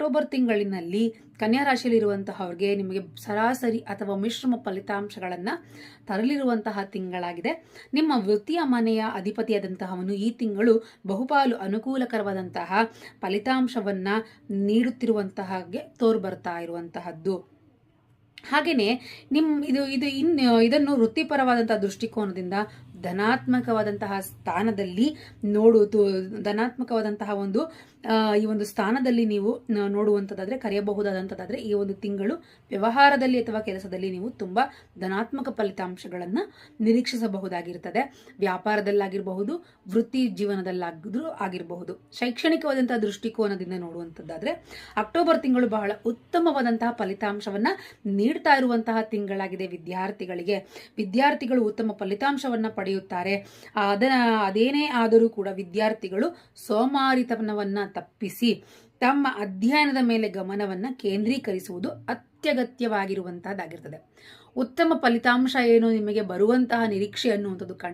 October ತಿಂಗಳಿನಲ್ಲಿ ಕನ್ಯಾ ರಾಶಿಯಲ್ಲಿರುವಂತಹವ್ರಿಗೆ ನಿಮಗೆ ಸರಾಸರಿ ಅಥವಾ ಮಿಶ್ರಮ ಫಲಿತಾಂಶಗಳನ್ನು ತರಲಿರುವಂತಹ ತಿಂಗಳಾಗಿದೆ. ನಿಮ್ಮ ವೃತ್ತಿಯ ಮನೆಯ ಅಧಿಪತಿಯಾದಂತಹವನು ಈ ತಿಂಗಳು ಬಹುಪಾಲು ಅನುಕೂಲಕರವಾದಂತಹ ಫಲಿತಾಂಶವನ್ನು ನೀಡುತ್ತಿರುವಂತಹಗೆ ತೋರು ಬರ್ತಾ ಇರುವಂತಹದ್ದು. ಹಾಗೆಯೇ ನಿಮ್ಮ ಇದು ಇದು ಇನ್ನು ಇದನ್ನು ವೃತ್ತಿಪರವಾದಂಥ ದೃಷ್ಟಿಕೋನದಿಂದ ಧನಾತ್ಮಕವಾದಂತಹ ಸ್ಥಾನದಲ್ಲಿ ನೋಡು ಧನಾತ್ಮಕವಾದಂತಹ ಒಂದು ಈ ಒಂದು ಸ್ಥಾನದಲ್ಲಿ ನೀವು ನೋಡುವಂಥದ್ದಾದರೆ, ಕರೆಯಬಹುದಾದಂಥದ್ದಾದ್ರೆ, ಈ ಒಂದು ತಿಂಗಳು ವ್ಯವಹಾರದಲ್ಲಿ ಅಥವಾ ಕೆಲಸದಲ್ಲಿ ನೀವು ತುಂಬ ಧನಾತ್ಮಕ ಫಲಿತಾಂಶಗಳನ್ನು ನಿರೀಕ್ಷಿಸಬಹುದಾಗಿರ್ತದೆ. ವ್ಯಾಪಾರದಲ್ಲಾಗಿರಬಹುದು, ವೃತ್ತಿ ಜೀವನದಲ್ಲಾಗಿದ್ರೂ ಆಗಿರಬಹುದು. ಶೈಕ್ಷಣಿಕವಾದಂತಹ ದೃಷ್ಟಿಕೋನದಿಂದ ನೋಡುವಂಥದ್ದಾದ್ರೆ, ಅಕ್ಟೋಬರ್ ತಿಂಗಳು ಬಹಳ ಉತ್ತಮವಾದಂತಹ ಫಲಿತಾಂಶವನ್ನ ನೀಡ್ತಾ ಇರುವಂತಹ ತಿಂಗಳಾಗಿದೆ ವಿದ್ಯಾರ್ಥಿಗಳಿಗೆ. ವಿದ್ಯಾರ್ಥಿಗಳು ಉತ್ತಮ ಫಲಿತಾಂಶವನ್ನ ಪಡೆಯುತ್ತಾರೆ. ಅದ ಅದೇನೇ ಆದರೂ ಕೂಡ ವಿದ್ಯಾರ್ಥಿಗಳು ಸೋಮಾರಿತನವನ್ನ ತಪ್ಪಿಸಿ ತಮ್ಮ ಅಧ್ಯಯನದ ಮೇಲೆ ಗಮನವನ್ನ ಕೇಂದ್ರೀಕರಿಸುವುದು ಅತ್ಯಗತ್ಯವಾಗಿರುವಂತಹದ್ದಾಗಿರ್ತದೆ. ಉತ್ತಮ ಫಲಿತಾಂಶ ಏನು? ನಿಮಗೆ ಬರುವಂತಹ ನಿರೀಕ್ಷೆ ಅನ್ನುವಂಥದ್ದು